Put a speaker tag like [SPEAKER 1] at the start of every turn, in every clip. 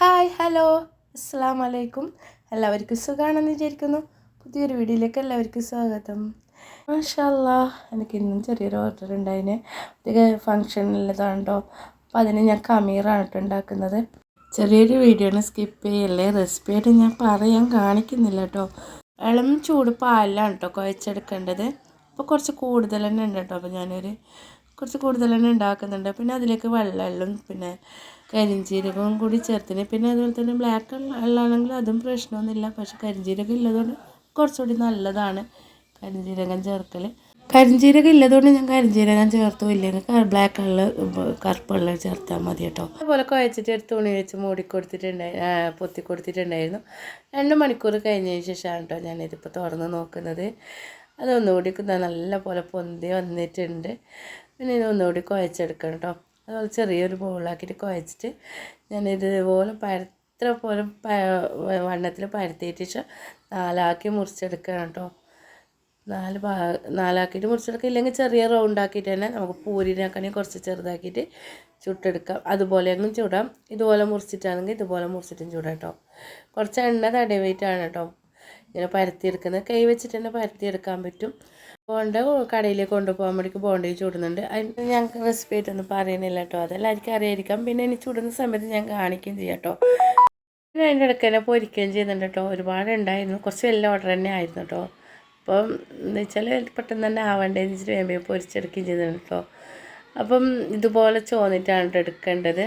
[SPEAKER 1] Hi hello. അസ്സാം വലൈക്കും എല്ലാവർക്കും സുഖമാണെന്ന് വിചാരിക്കുന്നു. പുതിയൊരു വീഡിയോയിലേക്ക് എല്ലാവർക്കും സ്വാഗതം. മാഷല്ല എനിക്ക് ഇന്നും ചെറിയൊരു ഓർഡർ ഉണ്ടായിന്. ഇത് ഫങ്ഷനിലതാണ്ടോ അപ്പോൾ അതിന് ഞാൻ കമീറാണ് കേട്ടോ ഉണ്ടാക്കുന്നത്. ചെറിയൊരു വീഡിയോ ആണ് സ്കിപ്പ് ചെയ്യല്ലേ? റെസിപ്പി ആയിട്ട് ഞാൻ പറയാൻ കാണിക്കുന്നില്ല കേട്ടോ ഇളം ചൂട് പാലിലാണ് കേട്ടോ കുഴച്ചെടുക്കേണ്ടത്. അപ്പോൾ കുറച്ച് കൂടുതൽ തന്നെ ഉണ്ട് കേട്ടോ അപ്പോൾ ഞാനൊരു കുറച്ച് കൂടുതൽ തന്നെ ഉണ്ടാക്കുന്നുണ്ട്. പിന്നെ അതിലേക്ക് വെള്ളമെള്ളും പിന്നെ കരിഞ്ചീരകവും കൂടി ചേർത്തിന്. പിന്നെ അതുപോലെ തന്നെ ബ്ലാക്ക് വെള്ളമാണെങ്കിൽ അതും പ്രശ്നമൊന്നുമില്ല. പക്ഷെ കരിഞ്ചീരകം ഇല്ലതുകൊണ്ട് കുറച്ചുകൂടി നല്ലതാണ് കരിഞ്ചീരകം ചേർക്കൽ കരിഞ്ചീരകം ഇല്ലതുകൊണ്ട് ഞാൻ കരിഞ്ചീരകം ചേർത്തു. ഇല്ലെങ്കിൽ ബ്ലാക്ക് കളർ കറുപ്പ് വെള്ളം ചേർത്താൽ മതി കേട്ടോ. അതുപോലെ കുഴച്ചിട്ട് എടുത്ത് തുണി വെച്ച് മൂടി കൊടുത്തിട്ടുണ്ടായി പൊത്തി കൊടുത്തിട്ടുണ്ടായിരുന്നു. രണ്ട് മണിക്കൂർ കഴിഞ്ഞതിന് ശേഷമാണ് കേട്ടോ ഞാനിതിപ്പോൾ തുറന്ന് നോക്കുന്നത്. അതൊന്നുകൂടി നല്ല പോലെ പൊന്തി വന്നിട്ടുണ്ട്. പിന്നെ ഇത് ഒന്നുകൂടി കുഴച്ചെടുക്കണം കേട്ടോ അതുപോലെ ചെറിയൊരു ബോളാക്കിയിട്ട് കുഴച്ചിട്ട് ഞാൻ ഇതുപോലെ പരത്ര പോലെ വണ്ണത്തിൽ പരത്തിയിട്ട് ശേഷം നാലാക്കി മുറിച്ചെടുക്കണം കേട്ടോ നാല് ഭാ നാലാക്കിയിട്ട് മുറിച്ചെടുക്കുക ഇല്ലെങ്കിൽ ചെറിയ റൗണ്ട് ആക്കിയിട്ട് തന്നെ നമുക്ക് പൂരിനാക്കണേ കുറച്ച് ചെറുതാക്കിയിട്ട് ചുട്ടെടുക്കാം. അതുപോലെ അങ്ങും ചൂടാം. ഇതുപോലെ മുറിച്ചിട്ടാണെങ്കിൽ ഇതുപോലെ മുറിച്ചിട്ടും ചൂടാം കേട്ടോ കുറച്ച് എണ്ണ തടവിയിട്ടാണ് കേട്ടോ ഇങ്ങനെ പരത്തിയെടുക്കുന്നത് കൈ വെച്ചിട്ട് തന്നെ പരത്തിയെടുക്കാൻ പറ്റും. ബോണ്ട കടയിലേക്ക് കൊണ്ടുപോകാൻ വേണ്ടിക്ക് ബോണ്ടയിൽ ചൂടുന്നുണ്ട്. അതിന് ഞങ്ങൾക്ക് റെസിപ്പി ആയിട്ടൊന്നും പറയുന്നില്ല കേട്ടോ. അതെല്ലാവർക്കും അറിയായിരിക്കാം. പിന്നെ ഇനി ചൂടുന്ന സമയത്ത് ഞാൻ കാണിക്കുകയും ചെയ്യാം കേട്ടോ. പിന്നെ അതിന്റെ ഇടയ്ക്ക് തന്നെ പൊരിക്കുകയും ചെയ്യുന്നുണ്ട് കേട്ടോ. ഒരുപാട് ഉണ്ടായിരുന്നു. കുറച്ച് വലിയ ഓർഡർ തന്നെ ആയിരുന്നു കേട്ടോ. അപ്പം എന്ന് വെച്ചാൽ പെട്ടെന്ന് തന്നെ ആവേണ്ടതെന്ന് വെച്ചിട്ട് വേമ്പയെ പൊരിച്ചെടുക്കുകയും ചെയ്യുന്നുണ്ട് കേട്ടോ. അപ്പം ഇതുപോലെ ചോന്നിട്ടാണ് എടുക്കേണ്ടത്.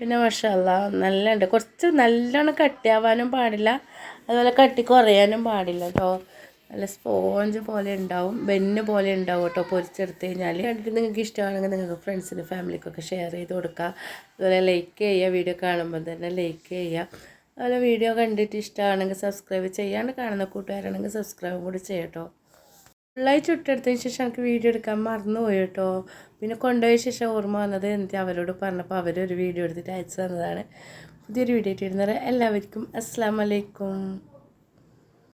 [SPEAKER 1] പിന്നെ മഷാല്ല നല്ല ഉണ്ട് കുറച്ച് നല്ലോണം കട്ടിയാവാനും പാടില്ല. അതുപോലെ കട്ടി കുറയാനും പാടില്ല കേട്ടോ നല്ല സ്പോഞ്ച് പോലെ ഉണ്ടാവും ബെന്ന് പോലെ ഉണ്ടാവും കേട്ടോ പൊരിച്ചെടുത്ത് കഴിഞ്ഞാൽ കണ്ടിട്ട് നിങ്ങൾക്ക് ഇഷ്ടമാണെങ്കിൽ നിങ്ങൾക്ക് ഫ്രണ്ട്സിന് ഫാമിലിക്കൊക്കെ ഷെയർ ചെയ്ത് കൊടുക്കുക അതുപോലെ ലൈക്ക് ചെയ്യുക വീഡിയോ കാണുമ്പോൾ തന്നെ ലൈക്ക് ചെയ്യുക. അതുപോലെ വീഡിയോ കണ്ടിട്ട് ഇഷ്ടമാണെങ്കിൽ സബ്സ്ക്രൈബ് ചെയ്യാണ്ട് കാണുന്ന കൂട്ടുകാരാണെങ്കിൽ സബ്സ്ക്രൈബ് കൂടി ചെയ്യട്ടോ ഫുള്ളായി ചുട്ടെടുത്തതിന് ശേഷം എനിക്ക് വീഡിയോ എടുക്കാൻ മറന്നുപോയി കേട്ടോ. പിന്നെ കൊണ്ടുപോയ ശേഷം ഓർമ്മ വന്നത് എന്നിട്ട് അവരോട് പറഞ്ഞപ്പോൾ അവരൊരു വീഡിയോ എടുത്തിട്ട് അയച്ചു തന്നതാണ്. പുതിയൊരു വീഡിയോ ഇട്ടിരുന്നത് എല്ലാവർക്കും അസ്സാം വലൈക്കും